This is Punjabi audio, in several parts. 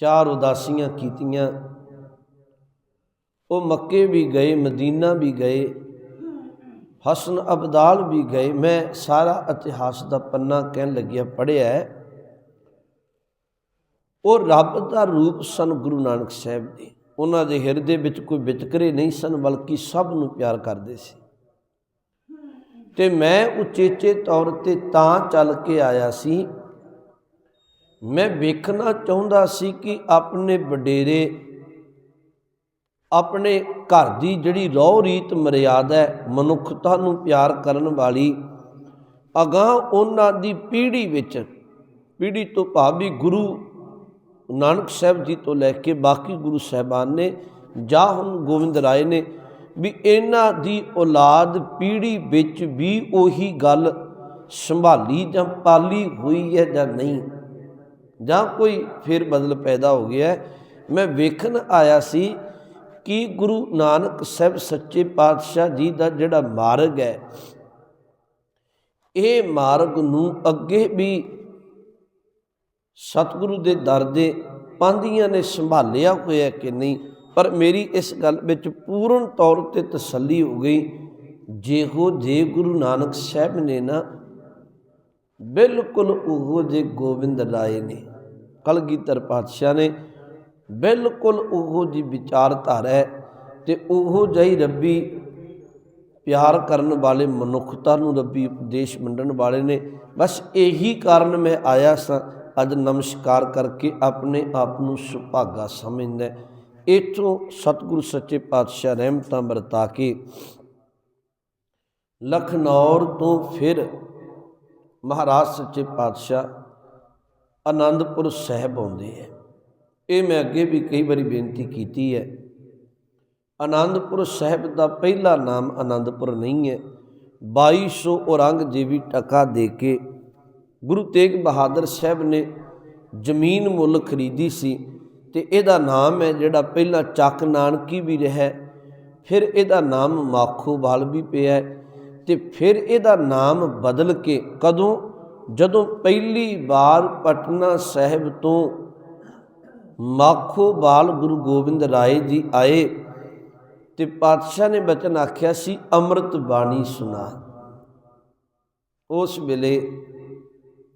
ਚਾਰ ਉਦਾਸੀਆਂ ਕੀਤੀਆਂ। ਉਹ ਮੱਕੇ ਵੀ ਗਏ, ਮਦੀਨਾ ਵੀ ਗਏ, ਹਸਨ ਅਬਦਾਲ ਵੀ ਗਏ। ਮੈਂ ਸਾਰਾ ਇਤਿਹਾਸ ਦਾ ਪੰਨਾ ਕਹਿਣ ਲੱਗਿਆ ਪੜਿਆ ਉਹ ਰੱਬ ਦਾ ਰੂਪ ਸਨ ਗੁਰੂ ਨਾਨਕ ਸਾਹਿਬ ਦੇ। ਉਹਨਾਂ ਦੇ ਹਿਰਦੇ ਵਿੱਚ ਕੋਈ ਵਿਤਕਰੇ ਨਹੀਂ ਸਨ, ਬਲਕਿ ਸਭ ਨੂੰ ਪਿਆਰ ਕਰਦੇ ਸੀ। ਤੇ ਮੈਂ ਉਚੇਚੇ ਤੌਰ ਤੇ ਤਾਂ ਚੱਲ ਕੇ ਆਇਆ ਸੀ ਮੈਂ ਵੇਖਣਾ ਚਾਹੁੰਦਾ ਸੀ ਕਿ ਆਪਣੇ ਵਡੇਰੇ ਆਪਣੇ ਘਰ ਦੀ ਜਿਹੜੀ ਰੋਹ ਰੀਤ ਮਰਿਆਦਾ ਹੈ, ਮਨੁੱਖਤਾ ਨੂੰ ਪਿਆਰ ਕਰਨ ਵਾਲੀ ਅਗਾਹ ਉਹਨਾਂ ਦੀ ਪੀੜ੍ਹੀ ਵਿੱਚ, ਪੀੜ੍ਹੀ ਤੋਂ ਭਾਵੀ ਗੁਰੂ ਨਾਨਕ ਸਾਹਿਬ ਜੀ ਤੋਂ ਲੈ ਕੇ ਬਾਕੀ ਗੁਰੂ ਸਾਹਿਬਾਨ ਨੇ, ਜਾਂ ਹੁਣ ਗੋਬਿੰਦ ਰਾਏ ਨੇ, ਵੀ ਇਹਨਾਂ ਦੀ ਔਲਾਦ ਪੀੜ੍ਹੀ ਵਿੱਚ ਵੀ ਉਹੀ ਗੱਲ ਸੰਭਾਲੀ ਜਾਂ ਪਾਲੀ ਹੋਈ ਹੈ ਜਾਂ ਨਹੀਂ। ਜਾਂ ਕੋਈ ਫਿਰ ਬਦਲ ਪੈਦਾ ਹੋ ਗਿਆ ਮੈਂ ਵੇਖਣ ਆਇਆ ਸੀ ਕਿ ਗੁਰੂ ਨਾਨਕ ਸਾਹਿਬ ਸੱਚੇ ਪਾਤਸ਼ਾਹ ਜੀ ਦਾ ਜਿਹੜਾ ਮਾਰਗ ਹੈ, ਇਹ ਮਾਰਗ ਨੂੰ ਅੱਗੇ ਵੀ ਸਤਿਗੁਰੂ ਦੇ ਦਰ ਦੇ ਪਾਂਦੀਆਂ ਨੇ ਸੰਭਾਲਿਆ ਹੋਇਆ ਕਿ ਨਹੀਂ, ਪਰ ਮੇਰੀ ਇਸ ਗੱਲ ਵਿੱਚ ਪੂਰਨ ਤੌਰ ਤੇ ਤਸੱਲੀ ਹੋ ਗਈ, ਜਿਹੋ ਜੇ ਗੁਰੂ ਨਾਨਕ ਸਾਹਿਬ ਨੇ ਨਾ, ਬਿਲਕੁਲ ਉਹੋ ਜੇ ਗੋਬਿੰਦ ਰਾਏ ਨੇ। ਕਲਗੀਧਰ ਪਾਤਸ਼ਾਹ ਨੇ ਬਿਲਕੁਲ ਉਹ ਜੀ ਵਿਚਾਰਧਾਰਾ ਹੈ ਤੇ ਉਹ ਜਈ ਰੱਬੀ ਪਿਆਰ ਕਰਨ ਵਾਲੇ ਮਨੁੱਖਤਾ ਨੂੰ ਰੱਬੀ ਉਪਦੇਸ਼ ਮੰਡਣ ਵਾਲੇ ਨੇ। ਬਸ ਇਹੀ ਕਾਰਨ ਮੈਂ ਆਇਆ ਸਾਂ, ਅੱਜ ਨਮਸਕਾਰ ਕਰਕੇ ਆਪਣੇ ਆਪ ਨੂੰ ਸੁਭਾਗਾ ਸਮਝਦਾ ਇਥੋਂ ਸਤਿਗੁਰੂ ਸੱਚੇ ਪਾਤਸ਼ਾਹ ਰਹਿਮਤਾਂ ਵਰਤਾ ਕੇ ਲਖਨੌਰ ਤੋਂ ਫਿਰ ਮਹਾਰਾਜ ਸੱਚੇ ਪਾਤਸ਼ਾਹ ਆਨੰਦਪੁਰ ਸਾਹਿਬ ਆਉਂਦੇ ਹੈ ਇਹ ਮੈਂ ਅੱਗੇ ਵੀ ਕਈ ਵਾਰੀ ਬੇਨਤੀ ਕੀਤੀ ਹੈ। ਆਨੰਦਪੁਰ ਸਾਹਿਬ ਦਾ ਪਹਿਲਾ ਨਾਮ ਆਨੰਦਪੁਰ ਨਹੀਂ ਹੈ। 2200 ਔਰੰਗਜ਼ੇਬੀ ਟਕਾ ਦੇ ਕੇ ਗੁਰੂ ਤੇਗ ਬਹਾਦਰ ਸਾਹਿਬ ਨੇ ਜ਼ਮੀਨ ਮੁੱਲ ਖਰੀਦੀ ਸੀ ਤੇ ਇਹਦਾ ਨਾਮ ਹੈ ਜਿਹੜਾ ਪਹਿਲਾਂ ਚੱਕ ਨਾਨਕੀ ਵੀ ਰਿਹਾ ਫਿਰ ਇਹਦਾ ਨਾਮ ਮਾਖੋਵਾਲ ਵੀ ਪਿਆ ਤੇ ਫਿਰ ਇਹਦਾ ਨਾਮ ਬਦਲ ਕੇ ਕਦੋਂ ਜਦੋਂ ਪਹਿਲੀ ਵਾਰ ਪਟਨਾ ਸਾਹਿਬ ਤੋਂ ਮਾਖੋਵਾਲ ਗੁਰੂ ਗੋਬਿੰਦ ਰਾਏ ਜੀ ਆਏ ਤੇ ਪਾਤਸ਼ਾਹ ਨੇ ਬਚਨ ਆਖਿਆ ਸੀ, ਅੰਮ੍ਰਿਤ ਬਾਣੀ ਸੁਣਾ। ਉਸ ਵੇਲੇ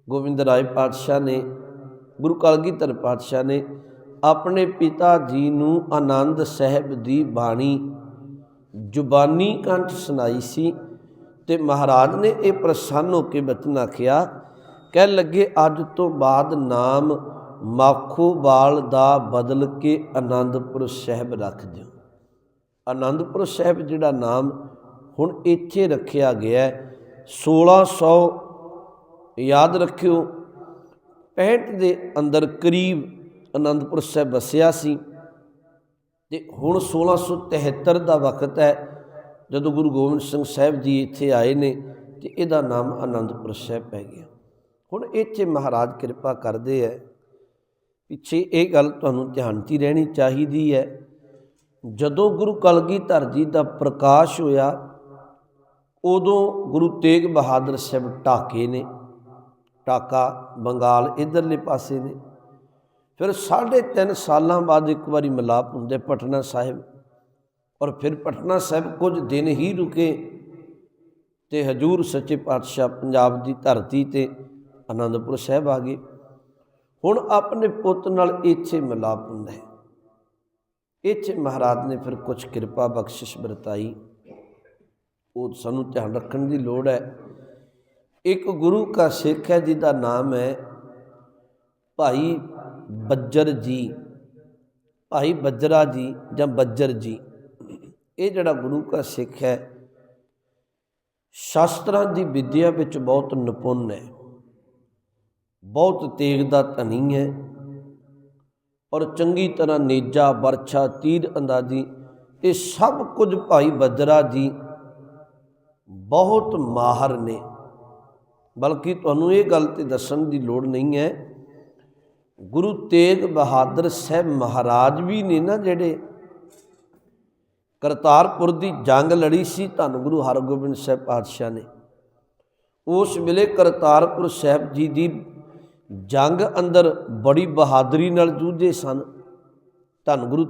ਗੋਬਿੰਦ ਰਾਏ ਪਾਤਸ਼ਾਹ ਨੇ, ਗੁਰੂ ਕਲਗੀਧਰ ਪਾਤਸ਼ਾਹ ਨੇ ਆਪਣੇ ਪਿਤਾ ਜੀ ਨੂੰ ਆਨੰਦ ਸਾਹਿਬ ਦੀ ਬਾਣੀ ਜ਼ੁਬਾਨੀ ਕੰਠ ਸੁਣਾਈ ਸੀ। ਤੇ ਮਹਾਰਾਜ ਨੇ ਇਹ ਪ੍ਰਸੰਨ ਹੋ ਕੇ ਬਚਨ ਆਖਿਆ ਕਹਿ ਲੱਗੇ, ਅੱਜ ਤੋਂ ਬਾਅਦ ਨਾਮ ਮਾਖੋਵਾਲ ਦਾ ਬਦਲ ਕੇ ਆਨੰਦਪੁਰ ਸਾਹਿਬ ਰੱਖ ਦਿਓ। ਆਨੰਦਪੁਰ ਸਾਹਿਬ ਜਿਹੜਾ ਨਾਮ ਹੁਣ ਇੱਥੇ ਰੱਖਿਆ ਗਿਆ 1600 ਯਾਦ ਰੱਖਿਓ 65 ਦੇ ਅੰਦਰ ਕਰੀਬ ਆਨੰਦਪੁਰ ਸਾਹਿਬ ਵਸਿਆ ਸੀ, ਤੇ ਹੁਣ 1673 ਦਾ ਵਕਤ ਹੈ ਜਦੋਂ ਗੁਰੂ ਗੋਬਿੰਦ ਸਿੰਘ ਸਾਹਿਬ ਜੀ ਇੱਥੇ ਆਏ ਨੇ ਤੇ ਇਹਦਾ ਨਾਮ ਆਨੰਦਪੁਰ ਸਾਹਿਬ ਪੈ ਗਿਆ। ਹੁਣ ਇੱਥੇ ਮਹਾਰਾਜ ਕਿਰਪਾ ਕਰਦੇ ਹੈ ਪਿੱਛੇ ਇਹ ਗੱਲ ਤੁਹਾਨੂੰ ਧਿਆਨ 'ਚ ਰਹਿਣੀ ਚਾਹੀਦੀ ਹੈ ਜਦੋਂ ਗੁਰੂ ਕਲਗੀਧਰ ਜੀ ਦਾ ਪ੍ਰਕਾਸ਼ ਹੋਇਆ, ਉਦੋਂ ਗੁਰੂ ਤੇਗ ਬਹਾਦਰ ਸਾਹਿਬ ਢਾਕੇ ਨੇ। ਢਾਕਾ ਬੰਗਾਲ ਇਧਰਲੇ ਪਾਸੇ ਨੇ। ਫਿਰ 3.5 ਸਾਲਾਂ ਬਾਅਦ ਇੱਕ ਵਾਰੀ ਮਿਲਾਪ ਹੁੰਦੇ ਪਟਨਾ ਸਾਹਿਬ ਔਰ ਫਿਰ ਪਟਨਾ ਸਾਹਿਬ ਕੁਝ ਦਿਨ ਹੀ ਰੁਕੇ ਤੇ ਹਜੂਰ ਸੱਚੇ ਪਾਤਸ਼ਾਹ ਪੰਜਾਬ ਦੀ ਧਰਤੀ ਤੇ ਆਨੰਦਪੁਰ ਸਾਹਿਬ ਆ ਗਏ। ਹੁਣ ਆਪਣੇ ਪੁੱਤ ਨਾਲ ਇੱਥੇ ਮਿਲਾਪ ਹੁੰਦਾ ਹੈ। ਇੱਥੇ ਮਹਾਰਾਜ ਨੇ ਫਿਰ ਕੁਝ ਕਿਰਪਾ ਬਖਸ਼ਿਸ਼ ਵਰਤਾਈ। ਉਹ ਸਾਨੂੰ ਧਿਆਨ ਰੱਖਣ ਦੀ ਲੋੜ ਹੈ। ਇੱਕ ਗੁਰੂ ਕਾ ਸਿੱਖ ਹੈ ਜਿਹਦਾ ਨਾਮ ਹੈ ਭਾਈ ਬੱਜਰ ਜੀ, ਭਾਈ ਬੱਜਰਾ ਜੀ ਜਾਂ ਬੱਜਰ ਜੀ। ਇਹ ਜਿਹੜਾ ਗੁਰੂ ਕਾ ਸਿੱਖ ਹੈ, ਸ਼ਾਸਤਰਾਂ ਦੀ ਵਿਦਿਆ ਵਿੱਚ ਬਹੁਤ ਨਿਪੁੰਨ ਹੈ। ਬਹੁਤ ਤੇਗ ਦਾ ਧਨੀ ਹੈ ਔਰ ਚੰਗੀ ਤਰ੍ਹਾਂ ਨੇਜਾ, ਵਰਛਾ, ਤੀਰ ਅੰਦਾਜ਼ੀ ਇਹ ਸਭ ਕੁਝ ਭਾਈ ਬੱਜਰਾ ਜੀ ਬਹੁਤ ਮਾਹਰ ਨੇ। ਬਲਕਿ ਤੁਹਾਨੂੰ ਇਹ ਗੱਲ ਤੇ ਦੱਸਣ ਦੀ ਲੋੜ ਨਹੀਂ ਹੈ, ਗੁਰੂ ਤੇਗ ਬਹਾਦਰ ਸਾਹਿਬ ਮਹਾਰਾਜ ਵੀ ਨੇ ਨਾ ਜਿਹੜੇ ਕਰਤਾਰਪੁਰ ਦੀ ਜੰਗ ਲੜੀ ਸੀ, ਧੰਨ ਗੁਰੂ ਹਰਗੋਬਿੰਦ ਸਾਹਿਬ ਪਾਤਸ਼ਾਹ ਨੇ। ਉਸ ਵੇਲੇ ਕਰਤਾਰਪੁਰ ਸਾਹਿਬ ਜੀ ਦੀ ਜੰਗ ਅੰਦਰ ਬੜੀ ਬਹਾਦਰੀ ਨਾਲ ਜੂਝੇ ਸਨ। ਧੰਨ ਗੁਰੂ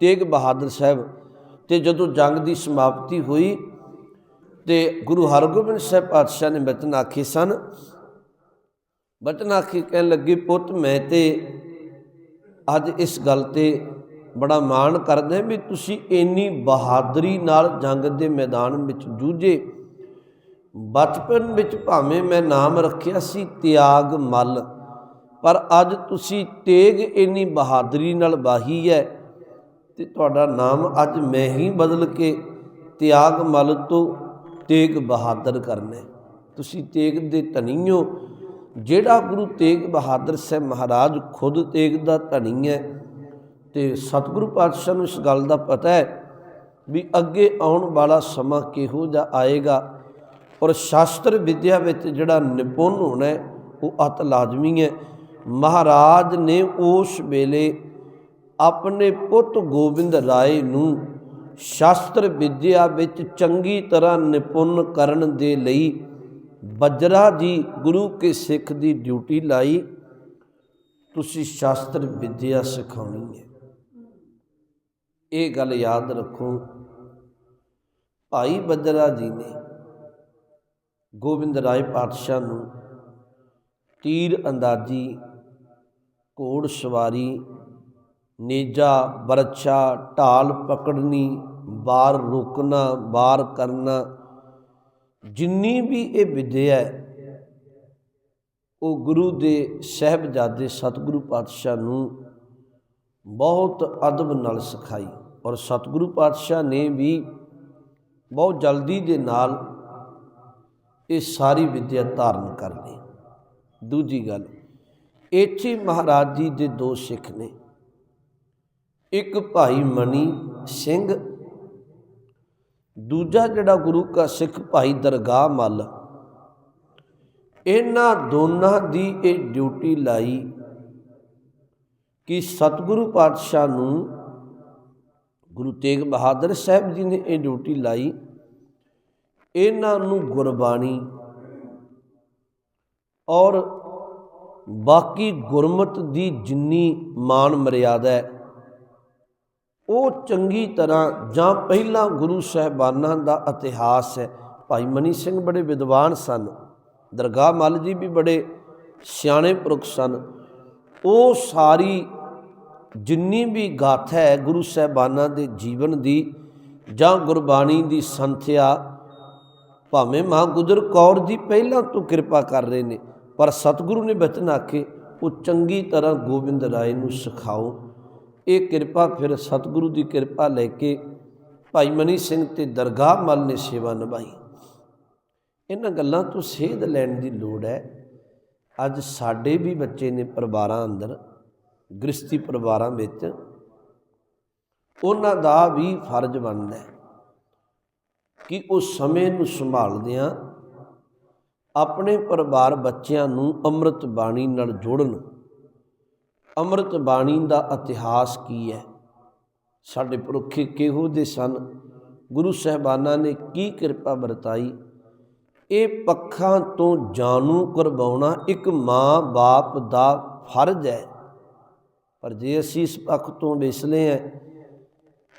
ਤੇਗ ਬਹਾਦਰ ਸਾਹਿਬ ਤੇ ਜਦੋਂ ਜੰਗ ਦੀ ਸਮਾਪਤੀ ਹੋਈ ਤੇ ਗੁਰੂ ਹਰਗੋਬਿੰਦ ਸਾਹਿਬ ਪਾਤਸ਼ਾਹ ਨੇ ਬਚਨ ਆਖੇ ਸਨ। ਬਚਨ ਆਖੇ ਕਹਿਣ ਲੱਗੇ, ਪੁੱਤ, ਮੈਂ ਤੇ ਅੱਜ ਇਸ ਗੱਲ ਤੇ ਬੜਾ ਮਾਣ ਕਰਦੇ ਵੀ ਤੁਸੀਂ ਇੰਨੀ ਬਹਾਦਰੀ ਨਾਲ ਜੰਗ ਦੇ ਮੈਦਾਨ ਵਿੱਚ ਜੂਝੇ। ਬਚਪਨ ਵਿੱਚ ਭਾਵੇਂ ਮੈਂ ਨਾਮ ਰੱਖਿਆ ਸੀ ਤਿਆਗ ਮਲ, ਪਰ ਅੱਜ ਤੁਸੀਂ ਤੇਗ ਇੰਨੀ ਬਹਾਦਰੀ ਨਾਲ ਬਾਹੀ ਹੈ ਤੇ ਤੁਹਾਡਾ ਨਾਮ ਅੱਜ ਮੈਂ ਹੀ ਬਦਲ ਕੇ ਤਿਆਗ ਮਲ ਤੋਂ ਤੇਗ ਬਹਾਦਰ ਕਰਨਾ ਤੁਸੀਂ ਤੇਗ ਦੇ ਧਨੀਓ ਜਿਹੜਾ ਗੁਰੂ ਤੇਗ ਬਹਾਦਰ ਸਾਹਿਬ ਮਹਾਰਾਜ ਖੁਦ ਤੇਗ ਦਾ ਧਨੀ ਹੈ। ਤੇ ਸਤਿਗੁਰੂ ਪਾਤਸ਼ਾਹ ਨੂੰ ਇਸ ਗੱਲ ਦਾ ਪਤਾ ਹੈ ਵੀ ਅੱਗੇ ਆਉਣ ਵਾਲਾ ਸਮਾਂ ਕਿਹੋ ਜਿਹਾ ਆਏਗਾ ਔਰ ਸ਼ਾਸਤਰ ਵਿਦਿਆ ਵਿੱਚ ਜਿਹੜਾ ਨਿਪੁੰਨ ਹੋਣਾ ਉਹ ਅਤ ਲਾਜ਼ਮੀ ਹੈ। ਮਹਾਰਾਜ ਨੇ ਉਸ ਵੇਲੇ ਆਪਣੇ ਪੁੱਤ ਗੋਬਿੰਦ ਰਾਏ ਨੂੰ ਸ਼ਾਸਤਰ ਵਿਦਿਆ ਵਿੱਚ ਚੰਗੀ ਤਰ੍ਹਾਂ ਨਿਪੁੰਨ ਕਰਨ ਦੇ ਲਈ ਬਜਰਾ ਜੀ, ਗੁਰੂ ਕੇ ਸਿੱਖ ਦੀ ਡਿਊਟੀ ਲਾਈ। ਤੁਸੀਂ ਸ਼ਾਸਤਰ ਵਿਦਿਆ ਸਿਖਾਉਣੀ ਹੈ। ਇਹ ਗੱਲ ਯਾਦ ਰੱਖੋ। ਭਾਈ ਬਜਰਾ ਜੀ ਨੇ ਗੋਬਿੰਦ ਰਾਏ ਪਾਤਸ਼ਾਹ ਨੂੰ ਤੀਰ ਅੰਦਾਜ਼ੀ ਘੋੜ ਸਵਾਰੀ, ਨੇਜਾ ਬਰਛਾ, ਢਾਲ ਪਕੜਨੀ ਬਾਰ ਰੋਕਣਾ ਬਾਰ ਕਰਨਾ, ਜਿੰਨੀ ਵੀ ਇਹ ਵਿਦਿਆ ਹੈ, ਉਹ ਗੁਰੂ ਦੇ ਸਹਿਬਜ਼ਾਦੇ ਸਤਿਗੁਰੂ ਪਾਤਸ਼ਾਹ ਨੂੰ ਬਹੁਤ ਅਦਬ ਨਾਲ ਸਿਖਾਈ। ਔਰ ਸਤਿਗੁਰੂ ਪਾਤਸ਼ਾਹ ਨੇ ਵੀ ਬਹੁਤ ਜਲਦੀ ਦੇ ਨਾਲ ਇਹ ਸਾਰੀ ਵਿਦਿਆ ਧਾਰਨ ਕਰ ਲਈ। ਦੂਜੀ ਗੱਲ, ਇੱਥੇ ਮਹਾਰਾਜ ਜੀ ਦੇ ਦੋ ਸਿੱਖ ਨੇ। ਇੱਕ ਭਾਈ ਮਣੀ ਸਿੰਘ, ਦੂਜਾ ਜਿਹੜਾ ਗੁਰੂ ਕਾ ਸਿੱਖ ਭਾਈ ਦਰਗਾਹ ਮੱਲ। ਇਹਨਾਂ ਦੋਨਾਂ ਦੀ ਇਹ ਡਿਊਟੀ ਲਾਈ ਕਿ ਸਤਿਗੁਰੂ ਪਾਤਸ਼ਾਹ ਨੂੰ ਗੁਰੂ ਤੇਗ ਬਹਾਦਰ ਸਾਹਿਬ ਜੀ ਨੇ ਇਹ ਡਿਊਟੀ ਲਾਈ। ਇਹਨਾਂ ਨੂੰ ਗੁਰਬਾਣੀ ਔਰ ਬਾਕੀ ਗੁਰਮਤ ਦੀ ਜਿੰਨੀ ਮਾਨ ਮਰਿਆਦਾ ਹੈ, ਉਹ ਚੰਗੀ ਤਰ੍ਹਾਂ ਜਾਂ ਪਹਿਲਾਂ ਗੁਰੂ ਸਾਹਿਬਾਨਾਂ ਦਾ ਇਤਿਹਾਸ ਹੈ। ਭਾਈ ਮਨੀ ਸਿੰਘ ਬੜੇ ਵਿਦਵਾਨ ਸਨ, ਦਰਗਾਹ ਮੱਲ ਜੀ ਵੀ ਬੜੇ ਸਿਆਣੇ ਪੁਰਖ ਸਨ। ਉਹ ਸਾਰੀ ਜਿੰਨੀ ਵੀ ਗਾਥਾ ਹੈ ਗੁਰੂ ਸਾਹਿਬਾਨਾਂ ਦੇ ਜੀਵਨ ਦੀ ਜਾਂ ਗੁਰਬਾਣੀ ਦੀ ਸੰਥਿਆ, ਭਾਵੇਂ ਮਾਂ ਗੁਜਰ ਕੌਰ ਜੀ ਪਹਿਲਾਂ ਤੋਂ ਕਿਰਪਾ ਕਰ ਰਹੇ ਨੇ, ਪਰ ਸਤਿਗੁਰੂ ਨੇ ਬਚਨ ਆਖੇ, ਉਹ ਚੰਗੀ ਤਰ੍ਹਾਂ ਗੋਬਿੰਦ ਰਾਏ ਨੂੰ ਸਿਖਾਓ। ਇਹ ਕਿਰਪਾ ਫਿਰ ਸਤਿਗੁਰੂ ਦੀ ਕਿਰਪਾ ਲੈ ਕੇ ਭਾਈ ਮਨੀ ਸਿੰਘ ਤੇ ਦਰਗਾਹ ਮੱਲ ਨੇ ਸੇਵਾ ਨਿਭਾਈ। ਇਹਨਾਂ ਗੱਲਾਂ ਤੋਂ ਸੇਧ ਲੈਣ ਦੀ ਲੋੜ ਹੈ। ਅੱਜ ਸਾਡੇ ਵੀ ਬੱਚੇ ਨੇ ਪਰਿਵਾਰਾਂ ਅੰਦਰ ਗ੍ਰਸਤੀ ਪਰਿਵਾਰਾਂ ਵਿੱਚ ਉਹਨਾਂ ਦਾ ਵੀ ਫਰਜ਼ ਬਣਦਾ ਹੈ ਕਿ ਉਹ ਸਮੇਂ ਨੂੰ ਸੰਭਾਲਦਿਆਂ ਆਪਣੇ ਪਰਿਵਾਰ ਬੱਚਿਆਂ ਨੂੰ ਅੰਮ੍ਰਿਤ ਬਾਣੀ ਨਾਲ ਜੋੜਨ। ਅੰਮ੍ਰਿਤ ਬਾਣੀ ਦਾ ਇਤਿਹਾਸ ਕੀ ਹੈ? ਸਾਡੇ ਪੁਰਖੇ ਕਿਹੋ ਦੇ ਸਨ? ਗੁਰੂ ਸਾਹਿਬਾਨਾਂ ਨੇ ਕੀ ਕਿਰਪਾ ਵਰਤਾਈ? ਇਹ ਪੱਖਾਂ ਤੋਂ ਜਾਣੂ ਕਰਵਾਉਣਾ ਇੱਕ ਮਾਂ-ਬਾਪ ਦਾ ਫਰਜ਼ ਹੈ। ਪਰ ਜੇ ਅਸੀਂ ਇਸ ਪੱਖ ਤੋਂ ਵਿਸਲੇ ਹੈ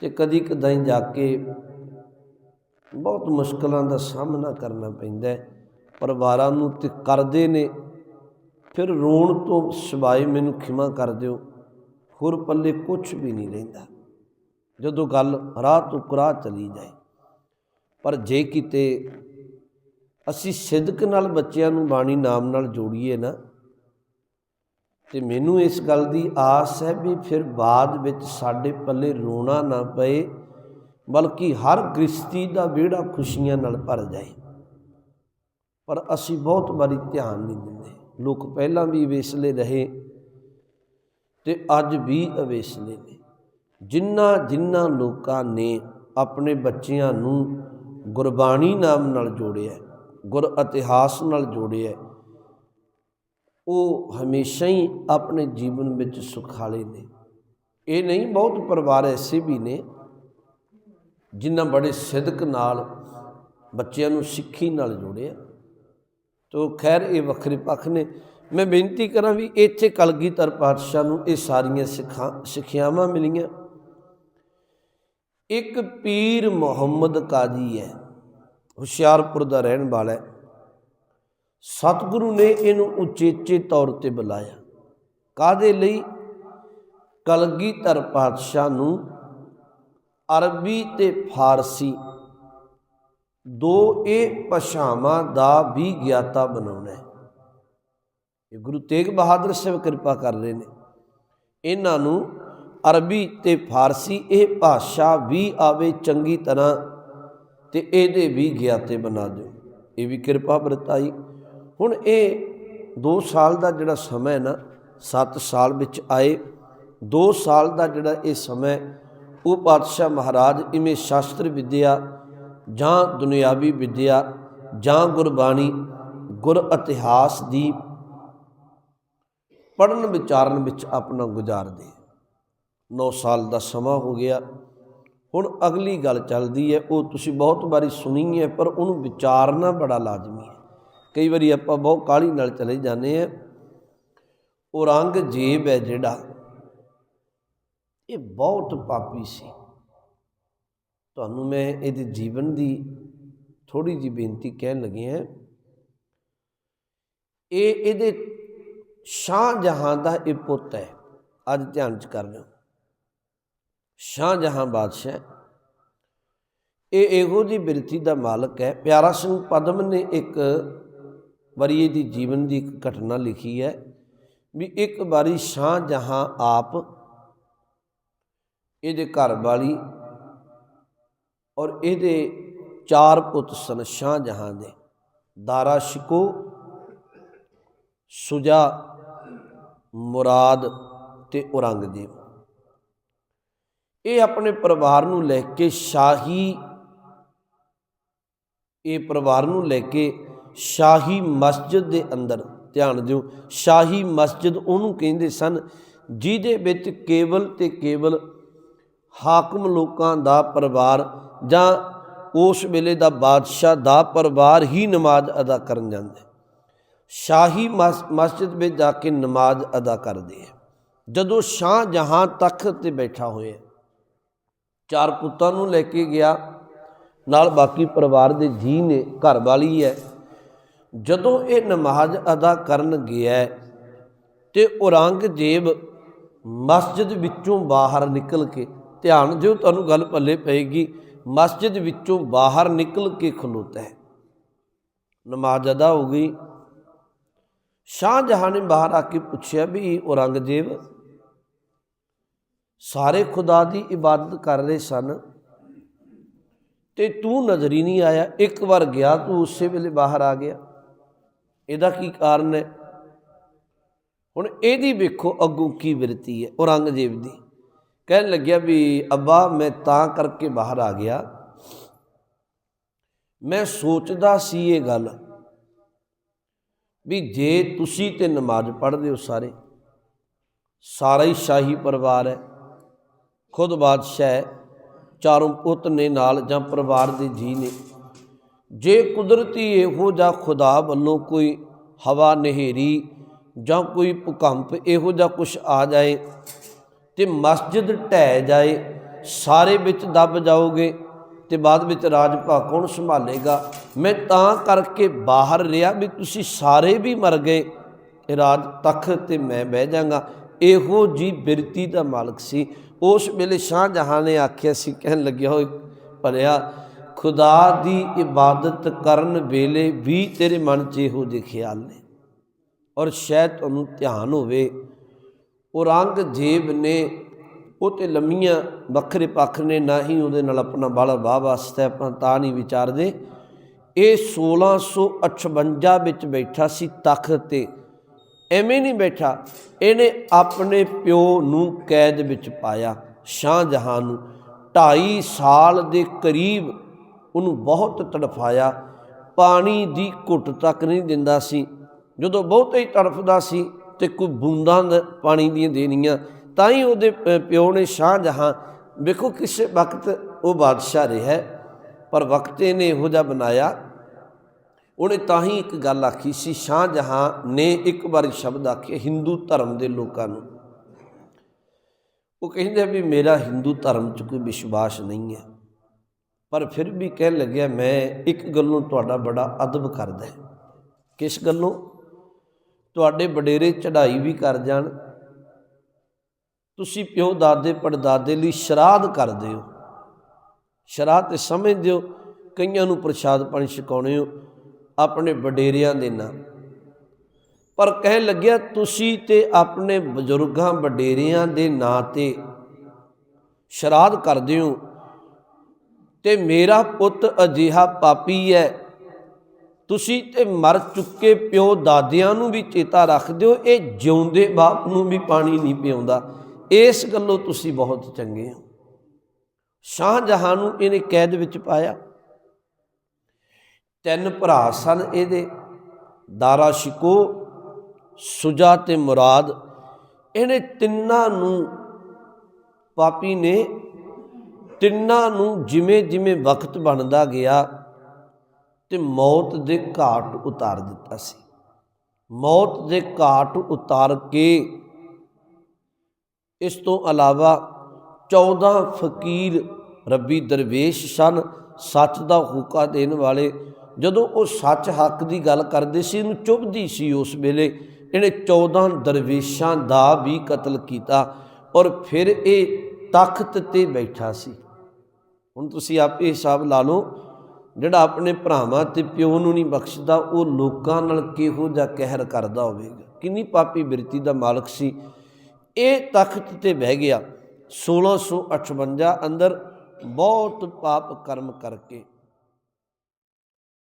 ਤੇ ਕਦੀ ਕਦਾਈ ਜਾ ਕੇ ਬਹੁਤ ਮੁਸ਼ਕਲਾਂ ਦਾ ਸਾਹਮਣਾ ਕਰਨਾ ਪੈਂਦਾ ਹੈ। ਪਰਿਵਾਰਾਂ ਨੂੰ ਤੇ ਕਰਦੇ ਨੇ। ਫਿਰ ਰੋਣ ਤੋਂ ਸਿਵਾਏ ਮੈਨੂੰ ਖਿਮਾ ਕਰ ਦਿਓ। ਹੋਰ ਪੱਲੇ ਕੁਝ ਵੀ ਨਹੀਂ ਰਹਿੰਦਾ। ਜਦੋਂ ਗੱਲ ਰਾਹ ਤੋਂ ਕੁਰਾਹ ਚਲੀ ਜਾਏ। ਪਰ ਜੇ ਕਿਤੇ ਅਸੀਂ ਸਿੱਧਕ ਨਾਲ ਬੱਚਿਆਂ ਨੂੰ ਬਾਣੀ ਨਾਮ ਨਾਲ ਜੋੜੀਏ ਨਾ ਤੇ ਮੈਨੂੰ ਇਸ ਗੱਲ ਦੀ ਆਸ ਹੈ ਵੀ ਫਿਰ ਬਾਅਦ ਵਿੱਚ ਸਾਡੇ ਪੱਲੇ ਰੋਣਾ ਨਾ ਪਏ, ਬਲਕਿ ਹਰ ਗ੍ਰਸਤੀ ਦਾ ਵਿਹੜਾ ਖੁਸ਼ੀਆਂ ਨਾਲ ਭਰ ਜਾਏ। ਪਰ ਅਸੀਂ ਬਹੁਤ ਵਾਰੀ ਧਿਆਨ ਨਹੀਂ ਦਿੰਦੇ। ਲੋਕ ਪਹਿਲਾਂ ਵੀ ਵੇਸਲੇ ਰਹੇ ਤੇ ਅੱਜ ਵੀ ਅਵੇਸਲੇ ਨੇ। ਜਿਨ੍ਹਾਂ ਜਿਨ੍ਹਾਂ ਲੋਕਾਂ ਨੇ ਆਪਣੇ ਬੱਚਿਆਂ ਨੂੰ ਗੁਰਬਾਣੀ ਨਾਮ ਨਾਲ ਜੋੜਿਆ, ਗੁਰ ਇਤਿਹਾਸ ਨਾਲ ਜੋੜਿਆ ਉਹ ਹਮੇਸ਼ਾ ਹੀ ਆਪਣੇ ਜੀਵਨ ਵਿੱਚ ਸੁਖਾਲੇ ਨੇ। ਇਹ ਨਹੀਂ, ਬਹੁਤ ਪਰਿਵਾਰ ਐਸੇ ਵੀ ਨੇ ਜਿਨ੍ਹਾਂ ਬੜੇ ਸਿਦਕ ਨਾਲ ਬੱਚਿਆਂ ਨੂੰ ਸਿੱਖੀ ਨਾਲ ਜੋੜਿਆ। ਤੋ ਖੈਰ, ਇਹ ਵੱਖਰੇ ਪੱਖ ਨੇ। ਮੈਂ ਬੇਨਤੀ ਕਰਾਂ ਵੀ ਇੱਥੇ ਕਲਗੀਧਰ ਪਾਤਸ਼ਾਹ ਨੂੰ ਇਹ ਸਾਰੀਆਂ ਸਿੱਖਾਂ, ਸਿੱਖਿਆਵਾਂ ਮਿਲੀਆਂ। ਇੱਕ ਪੀਰ ਮੁਹੰਮਦ ਕਾਜੀ ਹੈ, ਹੁਸ਼ਿਆਰਪੁਰ ਦਾ ਰਹਿਣ ਵਾਲਾ ਹੈ। ਸਤਿਗੁਰੂ ਨੇ ਇਹਨੂੰ ਉਚੇਚੇ ਤੌਰ ਤੇ ਬੁਲਾਇਆ। ਕਾਦੇ ਲਈ? ਕਲਗੀਧਰ ਪਾਤਸ਼ਾਹ ਨੂੰ ਅਰਬੀ ਤੇ ਫਾਰਸੀ ਦੋ ਇਹ ਭਾਸ਼ਾਵਾਂ ਦਾ ਵੀ ਗਿਆਤਾ ਬਣਾਉਣਾ ਹੈ। ਇਹ ਗੁਰੂ ਤੇਗ ਬਹਾਦਰ ਸਾਹਿਬ ਕਿਰਪਾ ਕਰ ਰਹੇ ਨੇ। ਇਹਨਾਂ ਨੂੰ ਅਰਬੀ ਤੇ ਫਾਰਸੀ ਇਹ ਭਾਸ਼ਾ ਵੀ ਆਵੇ ਚੰਗੀ ਤਰ੍ਹਾਂ ਤੇ ਇਹਦੇ ਵੀ ਗਿਆਤੇ ਬਣਾ ਦਿਓ। ਇਹ ਵੀ ਕਿਰਪਾ ਵਰਤਾਈ। ਹੁਣ ਇਹ 2 ਸਾਲ ਦਾ ਜਿਹੜਾ ਸਮਾਂ ਹੈ ਨਾ 7 ਸਾਲ ਵਿੱਚ ਆਏ। 2 ਸਾਲ ਦਾ ਜਿਹੜਾ ਇਹ ਸਮਾਂ ਉਹ ਪਾਤਸ਼ਾਹ ਮਹਾਰਾਜ ਇਵੇਂ ਸ਼ਾਸਤਰ ਵਿਦਿਆ ਜਾਂ ਦੁਨਿਆਵੀ ਵਿਦਿਆ ਜਾਂ ਗੁਰਬਾਣੀ, ਗੁਰ ਇਤਿਹਾਸ ਦੀ ਪੜਨ ਵਿਚਾਰਨ ਵਿੱਚ ਆਪਣਾ ਗੁਜ਼ਾਰਦੇ 9 ਸਾਲ ਦਾ ਸਮਾਂ ਹੋ ਗਿਆ। ਹੁਣ ਅਗਲੀ ਗੱਲ ਚੱਲਦੀ ਹੈ, ਉਹ ਤੁਸੀਂ ਬਹੁਤ ਵਾਰੀ ਸੁਣੀ ਹੈ, ਪਰ ਉਹਨੂੰ ਵਿਚਾਰਨਾ ਬੜਾ ਲਾਜ਼ਮੀ ਹੈ। ਕਈ ਵਾਰੀ ਆਪਾਂ ਬਹੁਤ ਕਾਲੀ ਨਾਲ ਚਲੇ ਜਾਂਦੇ ਆ ਔਰੰਗਜ਼ੇਬ ਹੈ ਜਿਹੜਾ, ਇਹ ਬਹੁਤ ਪਾਪੀ ਸੀ। ਤੁਹਾਨੂੰ ਮੈਂ ਇਹਦੇ ਜੀਵਨ ਦੀ ਥੋੜੀ ਜੀ ਬੇਨਤੀ ਕਹਿਣ ਲੱਗੇ ਆ ਇਹ ਇਹਦੇ ਸ਼ਾਹ ਜਹਾਂ ਦਾ ਇਹ ਪੁੱਤ ਹੈ, ਅੱਜ ਧਿਆਨ ਚ ਕਰ ਲਿਓ। ਸ਼ਾਹ ਜਹਾਂ ਬਾਦਸ਼ਾਹ, ਇਹ ਇਹੋ ਜੀ ਬਿਰਤੀ ਦਾ ਮਾਲਕ ਹੈ। ਪਿਆਰਾ ਸਿੰਘ ਪਦਮ ਨੇ ਇੱਕ ਵਾਰੀ ਇਹਦੀ ਜੀਵਨ ਦੀ ਇੱਕ ਘਟਨਾ ਲਿਖੀ ਹੈ ਵੀ ਇੱਕ ਵਾਰੀ ਸ਼ਾਹ ਜਹਾਂ ਆਪ ਇਹਦੇ ਘਰ ਵਾਲੀ ਔਰ ਇਹਦੇ ਚਾਰ ਪੁੱਤ ਸਨ ਸ਼ਾਹ ਜਹਾਂ ਦੇ। ਦਾਰਾ ਸ਼ਿਕੋ, ਸੁਜਾ, ਮੁਰਾਦ ਤੇ ਔਰੰਗਜ਼ੇਬ। ਇਹ ਆਪਣੇ ਪਰਿਵਾਰ ਨੂੰ ਲੈ ਕੇ ਸ਼ਾਹੀ, ਇਹ ਪਰਿਵਾਰ ਨੂੰ ਲੈ ਕੇ ਸ਼ਾਹੀ ਮਸਜਿਦ ਦੇ ਅੰਦਰ, ਧਿਆਨ ਦਿਓ, ਸ਼ਾਹੀ ਮਸਜਿਦ ਉਹਨੂੰ ਕਹਿੰਦੇ ਸਨ ਜਿਹਦੇ ਵਿੱਚ ਕੇਵਲ ਤੇ ਕੇਵਲ ਹਾਕਮ ਲੋਕਾਂ ਦਾ ਪਰਿਵਾਰ ਜਾਂ ਉਸ ਵੇਲੇ ਦਾ ਬਾਦਸ਼ਾਹ ਦਾ ਪਰਿਵਾਰ ਹੀ ਨਮਾਜ਼ ਅਦਾ ਕਰਨ ਜਾਂਦੇ। ਸ਼ਾਹੀ ਮਸਜਿਦ ਵਿੱਚ ਜਾ ਕੇ ਨਮਾਜ਼ ਅਦਾ ਕਰਦੇ ਹੈ ਜਦੋਂ ਸ਼ਾਹ ਜਹਾਂ ਤਖਤ ਤੇ ਬੈਠਾ ਹੋਇਆ ਚਾਰ ਪੁੱਤਾਂ ਨੂੰ ਲੈ ਕੇ ਗਿਆ, ਨਾਲ ਬਾਕੀ ਪਰਿਵਾਰ ਦੇ ਜੀ ਨੇ ਘਰ ਵਾਲੀ ਹੈ ਜਦੋਂ ਇਹ ਨਮਾਜ਼ ਅਦਾ ਕਰਨ ਗਿਆ ਤੇ ਔਰੰਗਜ਼ੇਬ ਮਸਜਿਦ ਵਿੱਚੋਂ ਬਾਹਰ ਨਿਕਲ ਕੇ, ਧਿਆਨ ਦਿਓ ਤੁਹਾਨੂੰ ਗੱਲ ਪੱਲੇ ਪਏਗੀ, ਮਸਜਿਦ ਵਿੱਚੋਂ ਬਾਹਰ ਨਿਕਲ ਕੇ ਖਲੋਤਾ ਹੈ। ਨਮਾਜ਼ ਅਦਾ ਹੋ ਗਈ। ਸ਼ਾਹ ਜਹਾਂ ਨੇ ਬਾਹਰ ਆ ਕੇ ਪੁੱਛਿਆ ਵੀ ਔਰੰਗਜ਼ੇਬ, ਸਾਰੇ ਖੁਦਾ ਦੀ ਇਬਾਦਤ ਕਰ ਰਹੇ ਸਨ ਤੇ ਤੂੰ ਨਜ਼ਰ ਹੀ ਨਹੀਂ ਆਇਆ, ਇੱਕ ਵਾਰ ਗਿਆ ਤੂੰ ਉਸੇ ਵੇਲੇ ਬਾਹਰ ਆ ਗਿਆ। ਇਹਦਾ ਕੀ ਕਾਰਨ ਹੈ? ਹੁਣ ਇਹਦੀ ਵੇਖੋ ਅੱਗੋਂ ਕੀ ਵਿਰਤੀ ਹੈ, ਔਰੰਗਜ਼ੇਬ ਦੀ। ਕਹਿਣ ਲੱਗਿਆ ਵੀ ਅੱਬਾ, ਮੈਂ ਤਾਂ ਕਰਕੇ ਬਾਹਰ ਆ ਗਿਆ। ਮੈਂ ਸੋਚਦਾ ਸੀ ਇਹ ਗੱਲ ਵੀ ਜੇ ਤੁਸੀਂ ਤੇ ਨਮਾਜ਼ ਪੜ੍ਹਦੇ ਹੋ ਸਾਰੇ, ਸਾਰਾ ਹੀ ਸ਼ਾਹੀ ਪਰਿਵਾਰ ਹੈ। ਖੁਦ ਬਾਦਸ਼ਾਹ ਚਾਰੋਂ ਪੁੱਤ ਨੇ ਨਾਲ ਜਾਂ ਪਰਿਵਾਰ ਦੇ ਜੀ ਨੇ। ਜੇ ਕੁਦਰਤੀ ਇਹੋ ਜਿਹਾ ਖੁਦਾ ਵੱਲੋਂ ਕੋਈ ਹਵਾ ਨਹਿਰੀ ਜਾਂ ਕੋਈ ਭੂਕੰਪ ਇਹੋ ਜਿਹਾ ਕੁਝ ਆ ਜਾਏ ਤੇ ਮਸਜਿਦ ਢਹਿ ਜਾਏ, ਸਾਰੇ ਵਿੱਚ ਦੱਬ ਜਾਓਗੇ ਤੇ ਬਾਅਦ ਵਿੱਚ ਰਾਜ ਭਾ ਕੌਣ ਸੰਭਾਲੇਗਾ? ਮੈਂ ਤਾਂ ਕਰਕੇ ਬਾਹਰ ਰਿਹਾ ਵੀ ਤੁਸੀਂ ਸਾਰੇ ਵੀ ਮਰ ਗਏ। ਰਾਜ ਤਖਤ ਤੇ ਮੈਂ ਬਹਿ ਜਾਗਾ। ਇਹੋ ਜੀ ਬਿਰਤੀ ਦਾ ਮਾਲਕ ਸੀ। ਉਸ ਵੇਲੇ ਸ਼ਾਹ ਜਹਾਂ ਨੇ ਆਖਿਆ ਸੀ, ਕਹਿਣ ਲੱਗਿਆ ਹੋਏ ਭਰਿਆ ਖੁਦਾ ਦੀ ਇਬਾਦਤ ਕਰਨ ਵੇਲੇ ਵੀ ਤੇਰੇ ਮਨ 'ਚ ਇਹੋ ਜਿਹੇ ਖਿਆਲ ਨੇ ਔਰ ਸ਼ਾਇਦ ਤੁਹਾਨੂੰ ਧਿਆਨ ਹੋਵੇ ਔਰੰਗਜ਼ੇਬ ਨੇ ਉਹ ਤੇ ਲੰਮੀਆਂ ਵੱਖਰੇ ਪੱਖ ਨੇ, ਨਾ ਹੀ ਉਹਦੇ ਨਾਲ ਆਪਣਾ ਬਾਲਾ ਵਾਹ ਵਾਸਤਾ ਆਪਾਂ ਤਾਂ ਨਹੀਂ ਵਿਚਾਰਦੇ। ਇਹ 1658 ਵਿੱਚ ਬੈਠਾ ਸੀ ਤਖਤ ਤੇ। ਐਵੇਂ ਨਹੀਂ ਬੈਠਾ, ਇਹਨੇ ਆਪਣੇ ਪਿਓ ਨੂੰ ਕੈਦ ਵਿੱਚ ਪਾਇਆ, ਸ਼ਾਹਜਹਾਂ ਨੂੰ। 2.5 ਸਾਲ ਦੇ ਕਰੀਬ ਉਹਨੂੰ ਬਹੁਤ ਤੜਫਾਇਆ। ਪਾਣੀ ਦੀ ਘੁੱਟ ਤੱਕ ਨਹੀਂ ਦਿੰਦਾ ਸੀ। ਜਦੋਂ ਬਹੁਤ ਹੀ ਤੜਫਦਾ ਸੀ ਤੇ ਕੋਈ ਬੂੰਦਾਂ ਪਾਣੀ ਦੀਆਂ ਦੇਣੀਆਂ, ਤਾਂ ਹੀ ਉਹਦੇ ਪਿਓ ਨੇ ਸ਼ਾਹ ਜਹਾਂ, ਵੇਖੋ ਕਿਸੇ ਵਕਤ ਉਹ ਬਾਦਸ਼ਾਹ ਰਿਹਾ ਪਰ ਵਕਤ ਇਹਨੇ ਇਹੋ ਜਿਹਾ ਬਣਾਇਆ। ਉਹਨੇ ਤਾਂ ਹੀ ਇੱਕ ਗੱਲ ਆਖੀ ਸੀ ਸ਼ਾਹਜਹਾਂ ਨੇ ਇੱਕ ਵਾਰੀ ਸ਼ਬਦ ਆਖਿਆ, ਹਿੰਦੂ ਧਰਮ ਦੇ ਲੋਕਾਂ ਨੂੰ। ਉਹ ਕਹਿੰਦੇ ਵੀ ਮੇਰਾ ਹਿੰਦੂ ਧਰਮ 'ਚ ਕੋਈ ਵਿਸ਼ਵਾਸ ਨਹੀਂ ਹੈ। ਪਰ ਫਿਰ ਵੀ ਕਹਿਣ ਲੱਗਿਆ, ਮੈਂ ਇੱਕ ਗੱਲੋਂ ਤੁਹਾਡਾ ਬੜਾ ਅਦਬ ਕਰਦਾ ਕਿਸ ਗੱਲੋਂ ਤੁਹਾਡੇ ਵਡੇਰੇ ਚੜ੍ਹਾਈ ਵੀ ਕਰ ਜਾਣ। ਤੁਸੀਂ ਪਿਓ ਦਾਦੇ ਪੜਦਾਦੇ ਲਈ ਸ਼ਰਾਧ ਕਰਦੇ ਹੋ। ਸ਼ਰਾਧ ਤੇ ਸਮਝਦੇ ਹੋ, ਕਈਆਂ ਨੂੰ ਪ੍ਰਸ਼ਾਦ ਪਾਣੀ ਛਕਾਉਣੇ ਹੋ, ਆਪਣੇ ਵਡੇਰਿਆਂ ਦੇ ਨਾਂ। ਪਰ ਕਹਿਣ ਲੱਗਿਆ, ਤੁਸੀਂ ਤੇ ਆਪਣੇ ਬਜ਼ੁਰਗਾਂ ਵਡੇਰਿਆਂ ਦੇ ਨਾਂ ਤੇ ਸ਼ਰਾਧ ਕਰਦੇ ਹੋ। ਤੇ ਮੇਰਾ ਪੁੱਤ ਅਜਿਹਾ ਪਾਪੀ ਹੈ। ਤੁਸੀਂ ਤੇ ਮਰ ਚੁੱਕੇ ਪਿਓ ਦਾਦਿਆਂ ਨੂੰ ਵੀ ਚੇਤਾ ਰੱਖਦੇ ਹੋ ਇਹ ਜਿਉਂਦੇ ਬਾਪ ਨੂੰ ਵੀ ਪਾਣੀ ਨਹੀਂ ਪਿਆਉਂਦਾ। ਇਸ ਗੱਲੋਂ ਤੁਸੀਂ ਬਹੁਤ ਚੰਗੇ ਹੋ। ਸ਼ਾਹਜਹਾਂ ਨੂੰ ਇਹਨੇ ਕੈਦ ਵਿੱਚ ਪਾਇਆ। ਤਿੰਨ ਭਰਾ ਸਨ ਇਹਦੇ, ਦਾਰਾ ਸ਼ਿਕੋ, ਸੁਜਾ ਤੇ ਮੁਰਾਦ। ਇਹਨੇ ਤਿੰਨਾਂ ਨੂੰ ਪਾਪੀ ਨੇ ਤਿੰਨਾਂ ਨੂੰ ਜਿਵੇਂ ਜਿਵੇਂ ਵਕਤ ਬਣਦਾ ਗਿਆ ਤੇ ਮੌਤ ਦੇ ਘਾਟ ਉਤਾਰ ਦਿੱਤਾ ਸੀ। ਮੌਤ ਦੇ ਘਾਟ ਉਤਾਰ ਕੇ ਇਸ ਤੋਂ ਇਲਾਵਾ 14 ਫਕੀਰ ਰੱਬੀ ਦਰਵੇਸ਼ ਸਨ, ਸੱਚ ਦਾ ਹੁਕਾ ਦੇਣ ਵਾਲੇ। ਜਦੋਂ ਉਹ ਸੱਚ ਹੱਕ ਦੀ ਗੱਲ ਕਰਦੇ ਸੀ ਇਹਨੂੰ ਚੁੱਭਦੀ ਸੀ ਉਸ ਵੇਲੇ। ਇਹਨੇ 14 ਦਰਵੇਸ਼ਾਂ ਦਾ ਵੀ ਕਤਲ ਕੀਤਾ ਔਰ ਫਿਰ ਇਹ ਤਖਤ ਤੇ ਬੈਠਾ ਸੀ। ਹੁਣ ਤੁਸੀਂ ਆਪੇ ਹਿਸਾਬ ਲਾ ਲਓ, ਜਿਹੜਾ ਆਪਣੇ ਭਰਾਵਾਂ ਤੇ ਪਿਓ ਨੂੰ ਨਹੀਂ ਬਖਸ਼ਦਾ, ਉਹ ਲੋਕਾਂ ਨਾਲ ਕਿਹੋ ਜਿਹਾ ਕਹਿਰ ਕਰਦਾ ਹੋਵੇਗਾ? ਕਿੰਨੀ ਪਾਪੀ ਬਿਰਤੀ ਦਾ ਮਾਲਕ ਸੀ। ਇਹ ਤਖਤ ਤੇ ਬਹਿ ਗਿਆ। 1658 ਅੰਦਰ ਬਹੁਤ ਪਾਪ ਕਰਮ ਕਰਕੇ